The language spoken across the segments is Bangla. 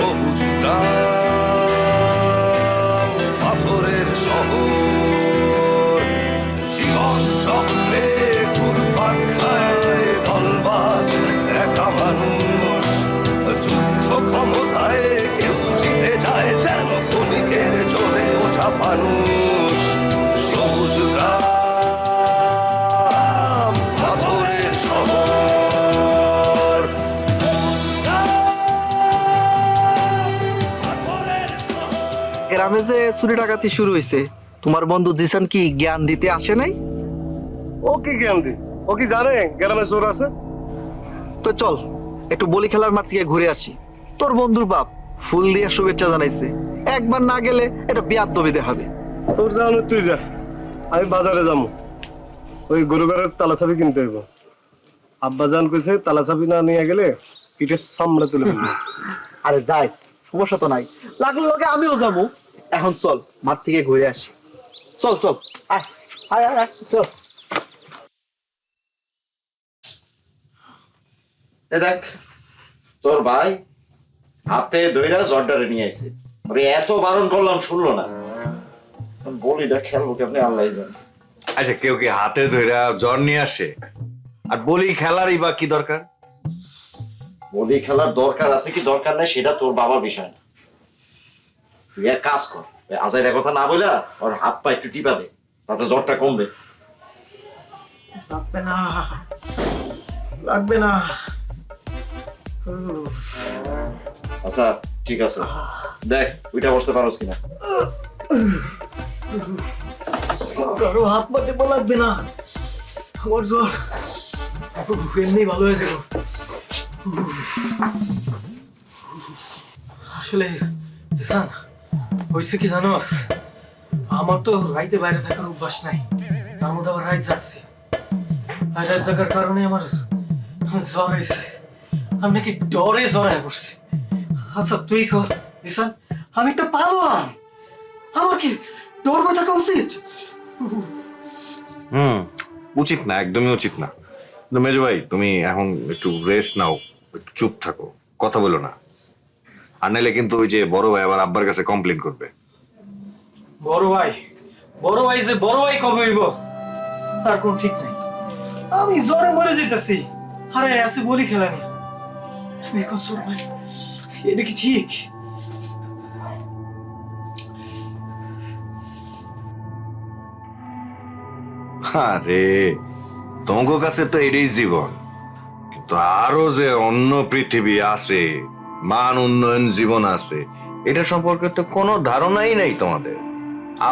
সবুজ গ্রাম গ্রামে চুরি ডাকাতি শুরু হয়েছে তোমার বন্ধু জিসান কি জ্ঞান দিতে আসে নাই? ও কি জ্ঞান দি? ও কি জানে? গ্রামে চোর আছে? তো চল একটু বলি খেলার মাঠ থেকে ঘুরে আসি। তোর বন্ধুর বাপ ফুল দিয়ে শুভেচ্ছা জানাইছে। একবার না গেলে এটা বিয়ার দবিতে হবে। তোর যাওয়ানো তুই যা। আমি বাজারে যাব। ওই গরু ঘরের তালা চাবি কিনতে হইব। আব্বা জান কইছে তালা চাবি না নিয়ে গেলে পিঠের সামনে তুলে আরে যাইস সমস্যা তো নাই। লাগলে লগে আমিও যাব। এখন চল মাঠ থেকে ঘুরে আসি। চল চল আয় আয় আয়, চল। এ দেখ তোর ভাই হাতে দইরা জর্ডারে নিয়ে আইছে। ওরে এত বারণ করলাম শুনলো না। বলি না খেলব কেমনি আল্লাহ জানে। আচ্ছা কেউ কি হাতে ধরে জ্বর নিয়ে আসে? আর বলি খেলারই বা কি দরকার? বলি খেলার দরকার আছে কি দরকার নেই সেটা তোর বাবার বিষয় না। তুই এক কাজ কর আজাইরা কথা না বলে ওর হাত পা একটু টিপা দে তাতে জ্বরটা কমবে। লাগবে না লাগবে না। আচ্ছা ঠিক আছে। দেখ ওইটা বসতে পারোস কিনা। কারও হাত পা টেপা লাগবে না। আমার জ্বর। এমনি ভালো হয়েছে গো। আসলে হয়েছে কি জানোস? আমার তো রাইতে বাইরে থাকার অভ্যাস নাই। তার মধ্যে আবার রাইত আর রাইত জাগার কারণে আমার জ্বর হয়েছে। আমি নাকি ডরে জ্বর হয়ে পড়ছে। আচ্ছা তুই কর দিশান আমি একটা পালোয়ান। আমার কি ডর থাকা উচিত? হুম, উচিত না, একদমই উচিত না। মেজো ভাই, তুমি এখন একটু রেস্ট নাও, একটু চুপ থাকো। কথা বলো না। আর নাইলে কিন্তু ওই যে বড় ভাই আবার আব্বার কাছে কমপ্লেন করবে। বড় ভাই বড় ভাই যে বড় ভাই কবে হইব? তার কোন ঠিক নাই। আমি জ্বরে মরে যেতেছি। আরে আছে বলি খেলা নিয়ে তুই কর ছোট ভাই এটা কি ঠিক? আরে তোমার কাছে তো এটাই জীবন। কিন্তু আরও যে অন্য পৃথিবী আছে মান উন্নয়ন জীবন আছে। এটা সম্পর্কে তো কোনো ধারণাই নাই তোমাদের।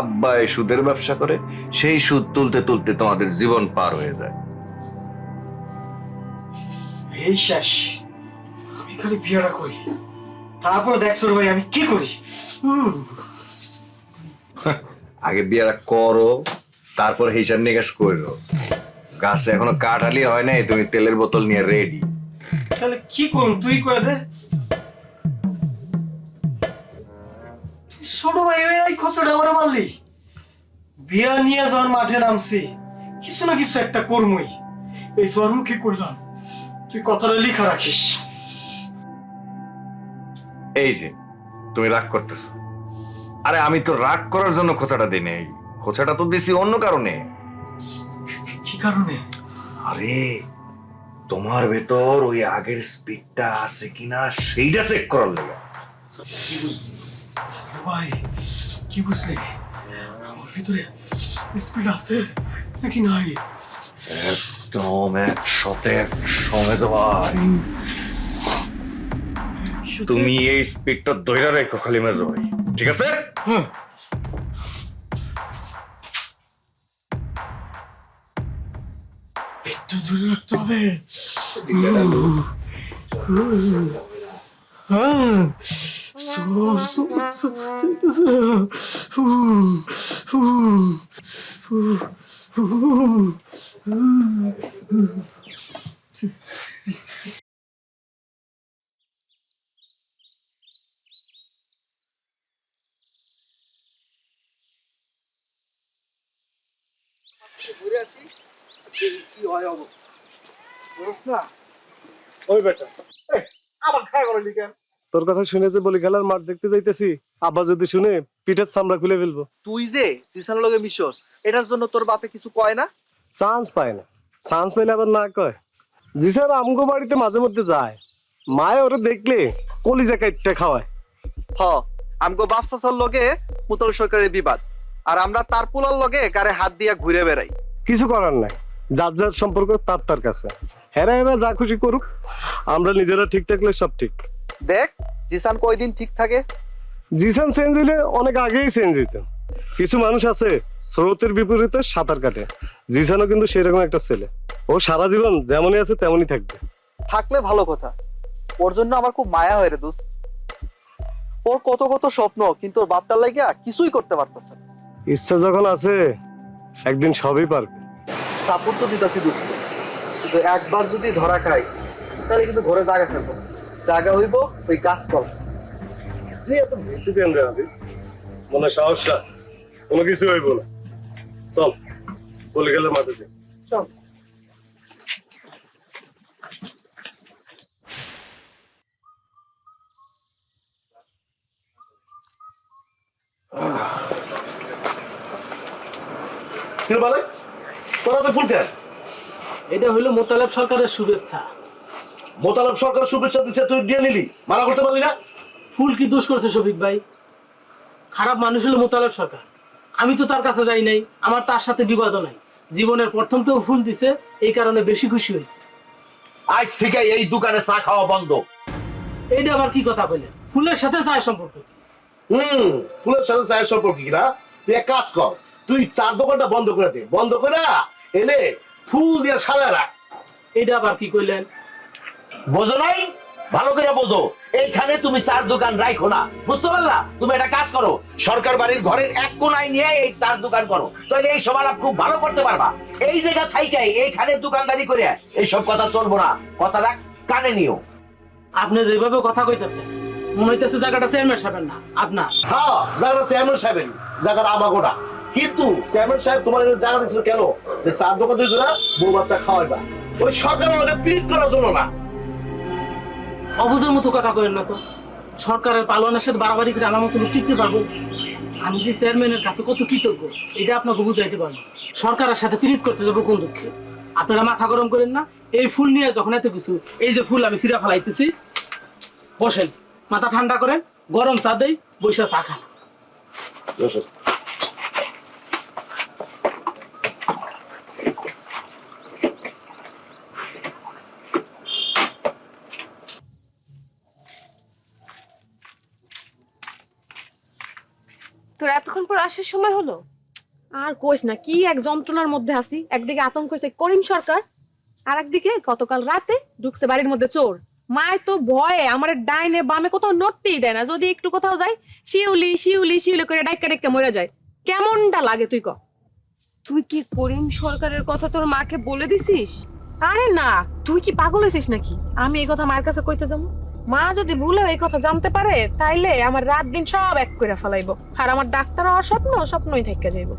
আব্বা এই সুদের ব্যবসা করে সেই সুদ তুলতে তুলতে তোমাদের জীবন পার হয়ে যায়। এই শেষ আমি খালি বিয়েটা করি। তারপর দেখছ ভাই আমি কি করি? আগে বিয়েটা করো তারপর হিসাব নিকাশ করো। গাছে এখনও কাঠালি হয় নাই তুমি তেলের বোতল নিয়ে রেডি তাহলে কি করুন তুই করে দে। ছোট ভাই খোঁচাটা আমার মারলি? বিয়া নিয়ে যখন মাঠে নামছি কিছু না কিছু একটা কর্মই। এই জন্মকে করলাম? তুই কথাটা লিখা রাখিস। এই যে তুমি রাগ করতেছো। আরে আমি তো রাগ করার জন্য খোঁচাটা দিই নাই। খোঁচাটা তো দিছি অন্য কারণে। কি কারণে? আরে তোমার ভেতর ওই আগের স্পিডটা আছে কিনা সেইটা চেক করার লাগে। ভাই কি বুঝলি? আমার ভিতরে স্পিড আছে নাকি নাই? একদম একশোতে মেজো ভাই। তুমি এই স্পিডটা ধরে রেখো খালি মেজো ভাই ঠিক আছে? হ্যাঁ। দূরে রাখতে হবে। হ্যাঁ। ওই বেটা আমার খায় করে লিখেন তোর কথা শুনে যে বলি খেলার মাঠ দেখতে যাইতেছি আব্বা যদি শুনে পিঠের চামড়া খুলে ফেলব। তুই যে জিসানের লগে মিশস এটার জন্য তোর বাপে কিছু কয় না? চান্স পায় না। চান্স পাইলে আবার না কয়। জি স্যার আমগো বাড়িতে মাঝে মধ্যে যায়। মায়ে ওরে দেখলে কলিজা কাইটটা খাওয়ায়। হ আমগো বাপ চাচার লগে মুতল সরকারের বিবাদ আর আমরা তার পুলার লগে কারে হাত দিয়া ঘুরে বেড়াই। কিছু করার নাই। যার যার সম্পর্ক তার তার কাছে। হেরা হেরা যা খুশি করুক আমরা নিজেরা ঠিক থাকলে সব ঠিক। দেখ জিসান কয়দিন ঠিক থাকে? জিসান চেঞ্জ হইলে অনেক আগেই চেঞ্জ হইতো। কিছু মানুষ আছে স্রোতের বিপরীতে সাঁতার কাটে। জিসানও কিন্তু সেরকম একটা ছেলে। ও সারা জীবন যেমনই আছে তেমনই থাকবে। থাকলে ভালো কথা। ওর জন্য আমার খুব মায়া হয় রে দোস্ত। ওর কত কত স্বপ্ন কিন্তু ওর বাপটার লাগিয়া কিছুই করতে পারতেছে না। ইচ্ছা যখন আছে একদিন সবই পারবে। সাপোর্ট তো দিতাছি দোস্ত। কিন্তু একবার যদি ধরা খাই তাহলে কিন্তু ঘরে জায়গা থাকব। জায়গা হইব ওই কাজ কর তুই এত ভীতু কেন রে আবি? মনে সাহস। কোনো কিছু হইব না চল বলে গেলে মাঠে। চল তোরা তো ফুল এটা হইল মোতালেব সরকারের শুভেচ্ছা মোতালাব সরকার শুভেচ্ছা দিচ্ছে তুই দিয়ে নিলি। মানা করতে পারলি না? ফুল কি দোষ করছে শফিক ভাই? খারাপ মানুষ হলো মোতালেব সরকার। আমি তো তার কাছে যাই নাই আমার তার সাথে বিবাদও নাই। জীবনের প্রথম কেউ ফুল দিছে এই কারণে বেশি খুশি হয়েছে। আজ থেকে এই দোকানে চা খাওয়া বন্ধ। এইটা আবার কি কথা বললেন ফুলের সাথে চায় সম্পর্ক কি? হুম ফুলের সাথে চায়ের সম্পর্ক কি না? তুই এক কাজ কর তুই চার দোকানটা বন্ধ করে দে। বন্ধ করে এনে ফুল দিয়ে সাজা রাখ। এইটা আবার কি কইলেন? বোঝো নাই? ভালো করে বোঝো। এইখানে তুমি চার দোকান রাখো না। বুঝতে পারলা? তুমি একটা কাজ করো। সরকার বাড়ির ঘরের এক কোনায় নিয়ে এই চার দোকান করো। তাহলে এই সমালাপ খুব ভালো করতে পারবা। এই জায়গা থাইকে এইখানে দোকানদারি করে এইসব কথা চলবো না। কথাটা কানে নিও। আপনি যেভাবে কথা কইতেছেন মনে হইতেছে জায়গাটা চেয়ারম্যান সাহেবের না আপনার। হ্যাঁ জায়গাটা চেয়ারম্যান সাহেবের জায়গাটা আমাগোটা কিন্তু চেয়ারম্যান সাহেব তোমার এই জায়গা দিয়েছিল কেন? যে চার দোকান দুই বউ বাচ্চা খাওয়াইবা। ওই সরকারের আমাদের পিরিত করার জন্য না। অবুঝের মতো কথা কইেন না তো। সরকারের পালনের সাথে বাড়াবাড়ি করে আমার মতো টিকতে পারব। আমি যে চেয়ারম্যানের কাছে কত কৃতজ্ঞ, এটা আপনাকে বুঝাইতে পারব। সরকারের সাথে পীড়িত করতে যাব কোন দুঃখে? আপনারা মাথা গরম করেন না। এই ফুল নিয়ে যখন এত কিছু, এই যে ফুল আমি সিরা ফেলাইতেছি, বসেন, মাথা ঠান্ডা করেন, গরম চা দেই, বৈশা চা খান দর্শক, তোর এতক্ষণ পর আসার সময় হলো? আর কোষ না, কি এক যন্ত্রণার মধ্যে আছি? একদিকে আতঙ্ক হয়েছে করিম সরকার আর একদিকে গতকাল রাতে ঢুকছে বাড়ির মধ্যে চোর। মায় তো ভয়ে, আমার ডাইনে বামে কোথাও নড়তেই দেয় না। যদি একটু কোথাও যাই শিউলি শিউলি শিউলি করে ডাইকা ডাইকা মরে যায়। কেমনটা লাগে তুই ক? তুই কি করিম সরকারের কথা তোর মাকে বলে দিছিস? আরে না, তুই কি পাগল হয়েছিস নাকি? আমি এই কথা মায়ের কাছে কইতে যাব। মা যদি ভুলে এই কথা জানতে পারে তাইলে আমার রাত দিন সব এক করে ফেলাইবো। আর আমার ডাক্তার হওয়ার স্বপ্ন স্বপ্নই থেকে যাইবো।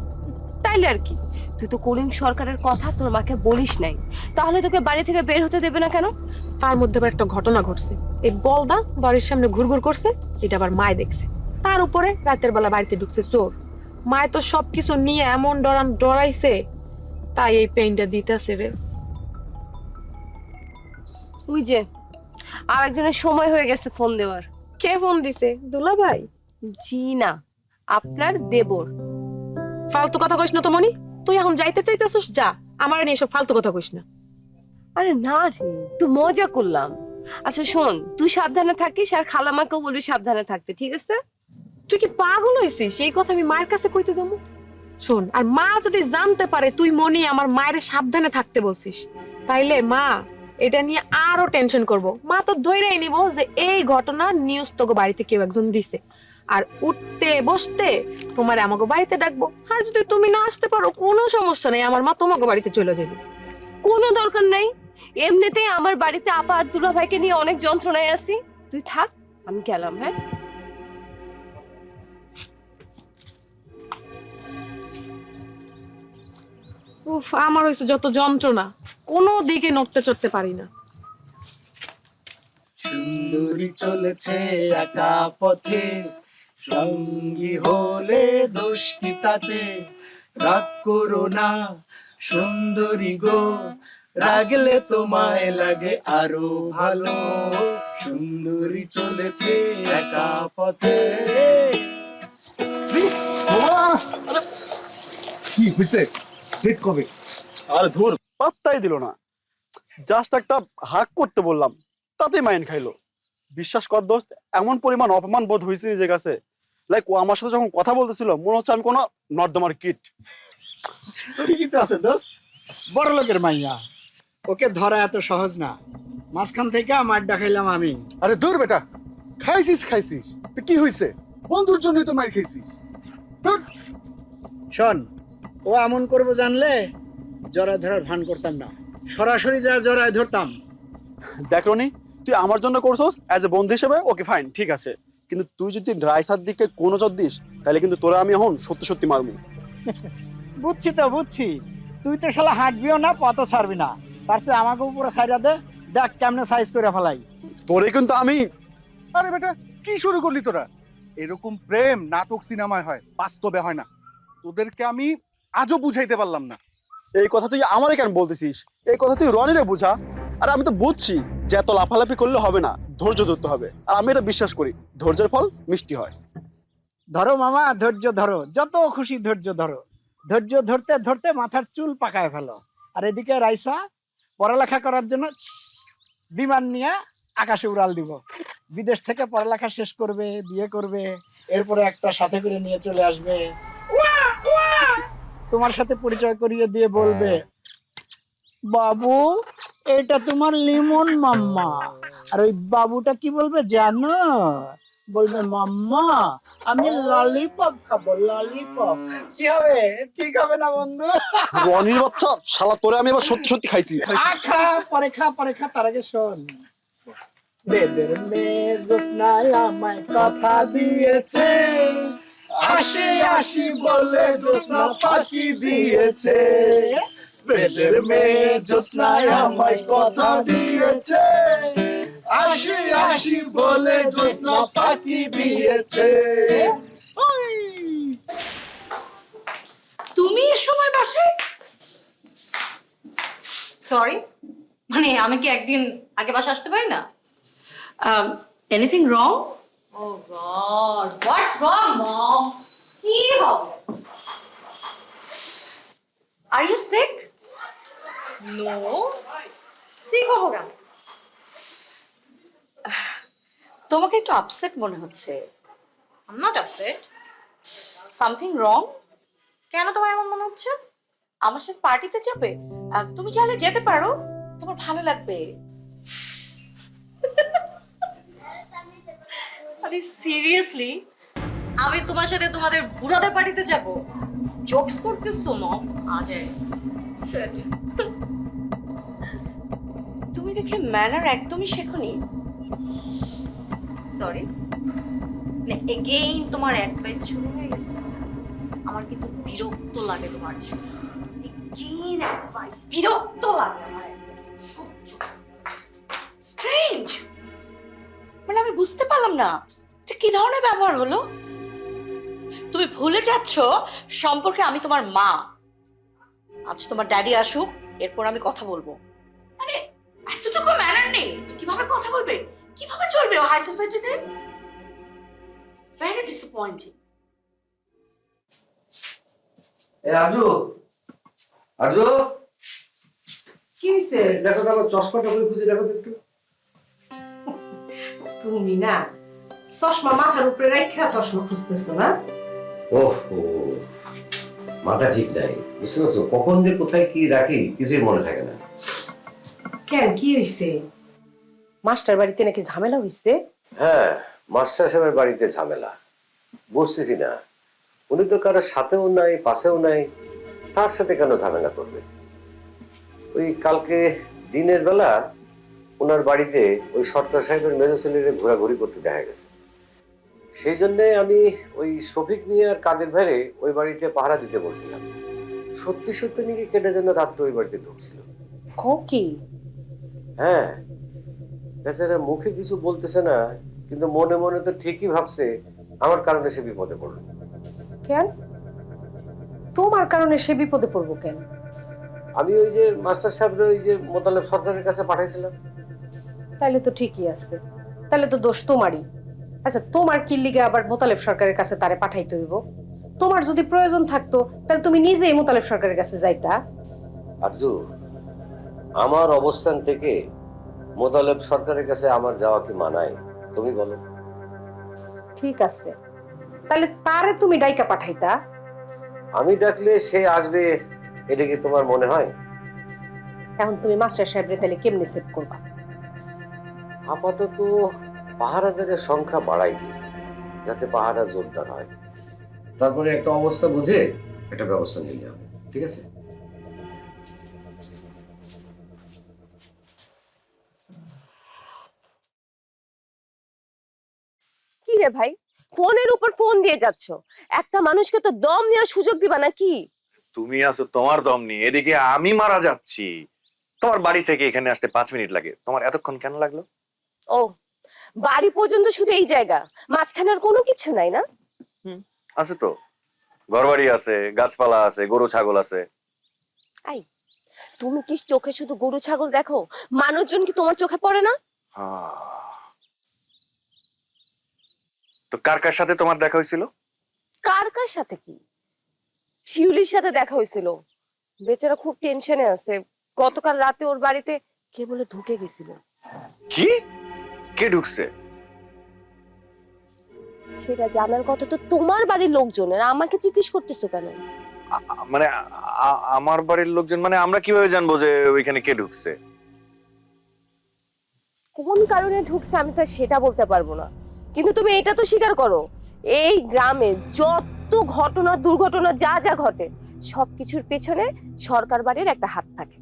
তাইলে আর কি? তুই তো করিম সরকারের কথা তোর মাকে বলিস নাই। তাহলে তোকে বাড়ি থেকে বের হতে দেবে না কেন? তার মধ্যে আবার একটা ঘটনা ঘটছে। এই বলদা বাড়ির সামনে ঘুরঘুর করছে এটা আবার মায় দেখছে। তার উপরে রাতের বেলা বাড়িতে ঢুকছে চোর। মায় তো সবকিছু নিয়ে এমন ডরান ডরাইছে তাই এই পেইনটা দিতেছে রে। তুই যে আর একজনের সময় হয়ে গেছে ফোন দেওয়ার। কে ফোন দিছে? দুলা ভাই জি না আপনার দেবর। ফালতু কথা কইস না তো মনি। তুই এখন যাইতে চাইতেছিস যা। আমার নিয়ে এসব ফালতু কথা কইস না। আরে না রে একটু মজা করলাম। আচ্ছা শোন তুই সাবধানে থাকিস আর খালামাকেও বলবি সাবধানে থাকতে ঠিক আছে? তুই কি পাগল হইছিস? এই কথা আমি মায়ের কাছে কইতে যাব? শোন আর মা যদি জানতে পারে তুই মনি আমার মায়ের সাবধানে থাকতে বলছিস তাইলে মা এটা নিয়ে আরও টেনশন করব। মা তো ধৈরাই নিব যে এই ঘটনা নিউজ তোকে বাড়িতে কেউ একজন দিছে। আর উঠতে বসতে তোমার আমাকে বাড়িতে ডাকবো। আর যদি তুমি না আসতে পারো, কোনো সমস্যা নেই। আমার মা তোমাকে বাড়িতে চলে যাবে। কোনো দরকার নেই। এমনিতেই আমার বাড়িতে আপা আর দুলা ভাইকে নিয়ে অনেক যন্ত্রণায় আছি। তুই থাক, আমি গেলাম হ্যাঁ? উফ আমার হয়েছে যত যন্ত্রণা কোনো দিকে নড়তে চড়তে পারি না। সুন্দরী চলেছে একা পথে সঙ্গী হলে দোষ কি তাতে? রাগ করো না সুন্দরী গো রাগলে তোমায় লাগে আরও ভালো। সুন্দরী চলেছে একা পথে। কি হয়েছে? ডেট কবে আরে ধর পাত্তাই দিল না। জাস্ট একটা হাক করতে বললাম তাতেই মাইন খাইলো। বিশ্বাস কর দোস্ত এমন পরিমাণ অপমান বোধ হয়েছে নিজের কাছে। লাইক ও আমার সাথে যখন কথা বলতেছিল মনে হচ্ছে আমি কোনো নর্দমার কিট। ঠিকই তো আছে দোস্ত। বড় লোকের মাইয়া। ওকে ধরা এত সহজ না। মাঝখান থেকে মাড্ডা খাইলাম আমি। আরে দূর বেটা খাইছিস খাইছিস। তো কি হয়েছে বন্ধুর জন্যই তো মাইর খাইছিস। ধুর। শোন ও এমন করব জানলে জড়ায় ধরার ভান করতাম না। সরাসরি যা জড়ায় ধরতাম। দেখ রনি তুই আমার জন্য করছস অ্যাজ এ বন্ধু হিসেবে ওকে ফাইন ঠিক আছে। কিন্তু তুই যদি রাইসার দিকে কোনো নজর দিস তাহলে কিন্তু তোরা আমি এখন সত্যি সত্যি মারবো। বুঝছি তো বুঝছি। তুই তো শালা হাঁটবিও না পথও ছাড়বি না। তার চেয়ে আমাকে উপরে সাইডা দে দেখ কেমনে সাইজ করে ফেলাই। তোরে কিন্তু আমি। আরে বেটা কি শুরু করলি তোরা? এরকম প্রেম নাটক সিনেমায় হয় বাস্তবে হয় না। তোদেরকে আমি আজও বুঝাইতে পারলাম না। এই কথা তুই আমারে কেন বলতেছিস? এই কথা তুই রনিরে বুঝা। আর আমি তো বুঝছি যে এত লাফালাফি করলে হবে না ধৈর্য ধরতে হবে। আর আমি এটা বিশ্বাস করি ধৈর্যের ফল মিষ্টি হয়। ধরো মামা ধৈর্য ধরো। যত খুশি ধৈর্য ধরো। ধৈর্য ধরতে ধরতে মাথার চুল পাকায় ফেলো। আর এদিকে রাইসা পড়ালেখা করার জন্য বিমান নিয়ে আকাশে উড়াল দিব। বিদেশ থেকে পড়ালেখা শেষ করবে বিয়ে করবে এরপরে একটা সাথে করে নিয়ে চলে আসবে। তোমার সাথে পরিচয় করিয়ে দিয়ে বলবে বাবু এটা তোমার লিমন মাম্মা। আর ওই বাবুটা কি বলবে জানো? বলবে মাম্মা আমি ললিপপ খাব ললিপপ। কি হবে? ঠিক হবে না বন্ধু? রনির বাচ্চা শালা তোরে আমি এবার সত্যি সত্যি খাইছি। খা খা পরে খা পরে খা তার আগে শোন। বেদের মেয়ে জোসনায় আমায় কথা দিয়েছে। আসি আসি বলে জোসনা ফাঁকি দিয়েছে। বেদের মেয়ে জোসনায় আমায় কথা দিয়েছে। আসি আসি বলে জোসনা ফাঁকি দিয়েছে। তুমি এ সময় বাসায় সরি মানে আমি কি একদিন আগে বাসা আসতে পারি না? Anything wrong oh God what's wrong mom? কি হবে? কেন? তোমাকে একটু আপসেট মনে হচ্ছে। নট আপসেট সামথিং রং কেন তোমার এমন মনে হচ্ছে? আমার সাথে পার্টিতে যাবে? তুমি চাইলে যেতে পারো। তোমার ভালো লাগবে। আরে সিরিয়াসলি আমি তোমার সাথে তোমাদের বুড়াদের পার্টিতে যাব। জোকস করতেছো মম? আজে। তুমি দেখে ম্যানার একদমই শেখনি। সরি এগেইন তোমার অ্যাডভাইস শুরু হয়ে গেছে। আমার কিন্তু বিরক্ত লাগে তোমার এগেইন অ্যাডভাইস বিরক্ত লাগে আমার স্ট্রেঞ্জ মানে আমি বুঝতে পারলাম না। এটা কি ধরনের ব্যবহার হলো? তুমি ভুলে যাচ্ছ সম্পর্কে আমি তোমার মা। আজ তোমার ড্যাডি আসুক এরপর আমি কথা বলব। মানে এতটুকু ম্যানার নেই। কীভাবে কথা বলবে? কীভাবে চলবে হাই সোসাইটিতে ভেরি ডিসঅ্যাপয়েন্টিং আরজু আরজু কি হয়েছে দেখো দেখো চশমাটা খুঁজে দেখো তো একটু। তুমি না চশমা মাথার উপরে রাখা চশমা খুঁজতেছো না? ওহো মাথা ঠিক নাই। বুঝতে পারছ? কখন যে কোথায় কি রাখি কিছুই মনে থাকে না। কেন কি হয়েছে মাস্টার বাড়িতে নাকি ঝামেলা হয়েছে হ্যাঁ মাস্টার সাহেবের বাড়িতে ঝামেলা। বুঝতেছি না। উনি তো কারোর সাথেও নাই পাশেও নাই। তার সাথে কেন ঝামেলা করবে? ওই কালকে দিনের বেলা ওনার বাড়িতে ওই সরকার সাহেবের মেজো ছেলেরে ঘোরাঘুরি করতে দেখা গেছে। সেই জন্যে আমি ওই শফিক নিয়ে আর কাদের ভাইরে ওই বাড়িতে পাহারা দিতে বলছিলাম। সত্যি সত্যি নাকি কেটে যেন রাত্রে ওই বাড়িতে ঢুকছিল। কো? হ্যাঁ বেচারা মুখে কিছু বলতেছে না কিন্তু মনে মনে তো ঠিকই ভাবছে আমার কারণে সে বিপদে পড়ল। কেন? তোমার কারণে সে বিপদে পড়ব কেন? আমি ওই যে মাস্টার সাহেবের ওই যে মোতালেব সরকারের কাছে পাঠাইছিলাম। তাইলে তো ঠিকই আছে। তাহলে তো দোষ তোমারই। আচ্ছা তোমার কি লিগে আবার মোতালেব সরকারের কাছে তারে পাঠাইতে হইব? তোমার যদি প্রয়োজন থাকতো তাহলে তুমি নিজেই মোতালেব সরকারের কাছে যাইতা। আরজু আমার অবস্থান থেকে মোতালেব সরকারের কাছে আমার যাওয়া কি মানায়? তুমি বলো। ঠিক আছে। তাহলে তারে তুমি ডাইকা পাঠাইতা? আমি ডাকলে সে আসবে এটা কি তোমার মনে হয়? এখন তুমি মাস্টার সাহেবরে তাহলে কেমনে সেভ করবা? আপাতত পাহারাদারের সংখ্যা বাড়াই দিই যাতে পাহারা জোরদার হয়। তারপরে একটা অবস্থা বুঝে একটা ব্যবস্থা নিতে হবে ঠিক আছে? কি রে ভাই? ফোনের উপর ফোন দিয়ে যাচ্ছ। একটা মানুষকে তো দম নেওয়ার সুযোগ দিবা না কি তুমি আছো তোমার দম নিয়ে এদিকে আমি মারা যাচ্ছি। তোমার বাড়ি থেকে এখানে আসতে পাঁচ মিনিট লাগে। তোমার এতক্ষণ কেন লাগল? ও বাড়ি পর্যন্ত শুধু এই জায়গা। মাঝখানে আর কোনো কিছু নাই না? আছে তো। ঘর বাড়ি আছে গাছপালা আছে গরু ছাগল আছে। আই তুমি কি চোখে শুধু গরু ছাগল দেখো? মানুষজন কি তোমার চোখে পড়ে না? তো কার কার সাথে তোমার দেখা হয়েছিল? কার কার সাথে কি? শিউলির সাথে দেখা হয়েছিল। বেচারা খুব টেনশনে আছে। গতকাল রাতে ওর বাড়িতে কে বলে ঢুকে গেছিল। কি? কে ঢুকছে? সেটা জানার কথা তো তোমার বাড়ির লোকজনের। আমাকে জিজ্ঞেস করতেছো কেন? মানে আমার বাড়ির লোকজন মানে আমরা কীভাবে জানব যে ওইখানে কে ঢুকছে? কোন কারণে ঢুকছে আমি তো সেটা বলতে পারব না। কিন্তু তুমি এটা তো স্বীকার করো এই গ্রামে যত ঘটনা দুর্ঘটনা যা যা ঘটে সবকিছুর পেছনে সরকার বাড়ির একটা হাত থাকে।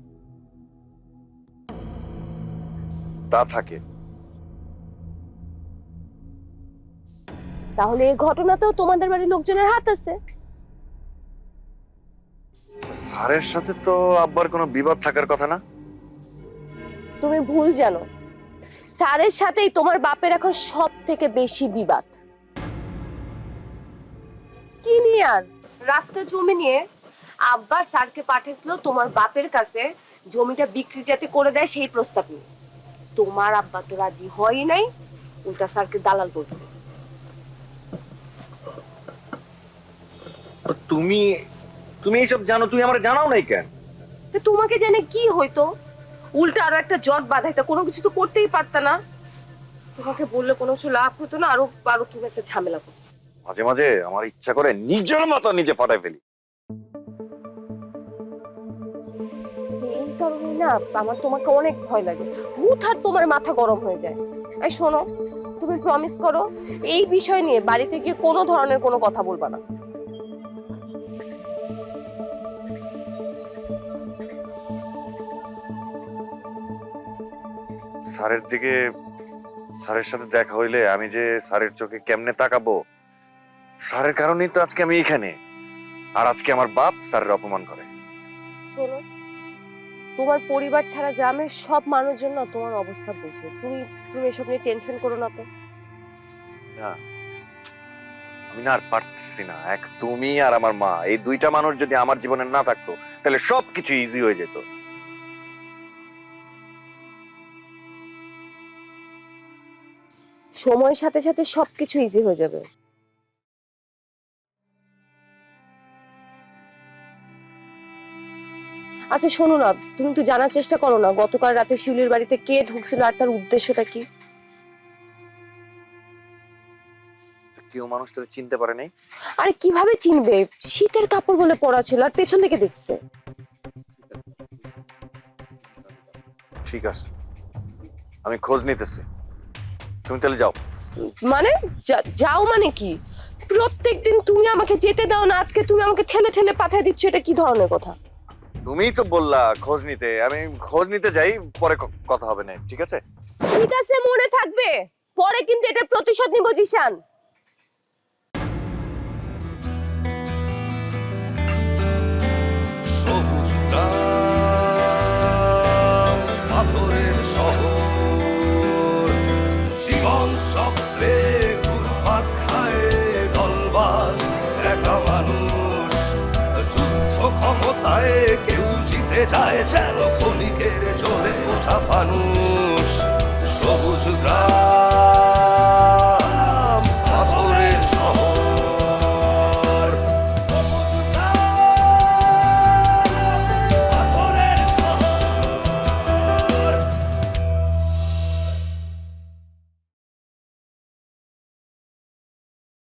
তা থাকে। তাহলে এই ঘটনাতেও তোমাদের বাড়ির লোকজনের হাত আছে। স্যারের সাথে তো আব্বার কোনো বিবাদ থাকার কথা না। তুমি ভুল জানো। স্যারের সাথেই তোমার বাপের এখন সব থেকে বেশি বিবাদ। কি নিয়ে আর? রাস্তা জমি নিয়ে আব্বা স্যারকে পাঠিয়েছিল তোমার বাপের কাছে। জমিটা বিক্রি যাতে করে দেয় সেই প্রস্তাব নিয়ে। তোমার আব্বা তো রাজি হয়ই নাই উল্টা স্যারকে দালাল বলছে। তো তুমি তুমি এইসব জানো তুমি আমার জানাও নাই কেন? তো তোমাকে জেনে কি হইতো? উল্টা আরও একটা জট বাঁধাইতা কোনো কিছু তো করতেই পারতা না। তোমাকে বললে কোনো কিছু লাভ হতো না আরও আরও তুমি একটা ঝামেলা করতে। মাঝে মাঝে আমার ইচ্ছা করে নিজের মতো নিজে ফাটাই ফেলি। এই কারণে না আমার তোমাকে অনেক ভয় লাগে। হুটহাট তোমার মাথা গরম হয়ে যায়। এই শোনো তুমি প্রমিস করো এই বিষয় নিয়ে বাড়িতে গিয়ে কোনো ধরনের কোনো কথা বলবা না। স্যারের দিকে স্যারের সাথে দেখা হইলে আমি যে স্যারের চোখে কেমনে তাকাবো? স্যারের কারণেই তো আজকে আমি এখানে। আর আজকে আমার বাপ স্যারের অপমান করে। শোনো তোমার পরিবার ছাড়া গ্রামের সব মানুষজন না তোমার অবস্থা বুঝে। তুমি তুমি এসব নিয়ে টেনশন করো না তো। না আমি না আর পারতেছি না। এক তুমি আর আমার মা এই দুইটা মানুষ যদি আমার জীবনে না থাকতো তাহলে সবকিছু ইজি হয়ে যেত। সময়ের সাথে সাথে সবকিছু ইজি হয়ে যাবে। আচ্ছা শোনো না তুমি একটু জানার চেষ্টা করো না গতকাল রাতে শিউলির বাড়িতে কে ঢুকছিল আর তার উদ্দেশ্যটা কি? তো কেউ মানুষটা চিনতে পারে নাই? আরে কীভাবে চিনবে? শীতের কাপড় বলে পরা ছিল আর পেছন থেকে দেখছে। ঠিক আছে। আমি খোঁজ নিতেছি। তুমি তাহলে যাও। মানে? যা- যাও মানে কি? প্রত্যেকদিন তুমি আমাকে যেতে দাও না আজকে তুমি আমাকে ঠেলে ঠেলে পাঠিয়ে দিচ্ছ এটা কি ধরনের কথা? তুমিই তো বললা খোঁজ নিতে। আমি খোঁজ নিতে যাই পরে কথা হবে না ঠিক আছে? ঠিক আছে মনে থাকবে। পরে কিন্তু এটা প্রতিশোধ নিব দিশান সবুজ পাথরের যায় যেন ক্ষণিকের জ্বলে ওঠা গ্রাম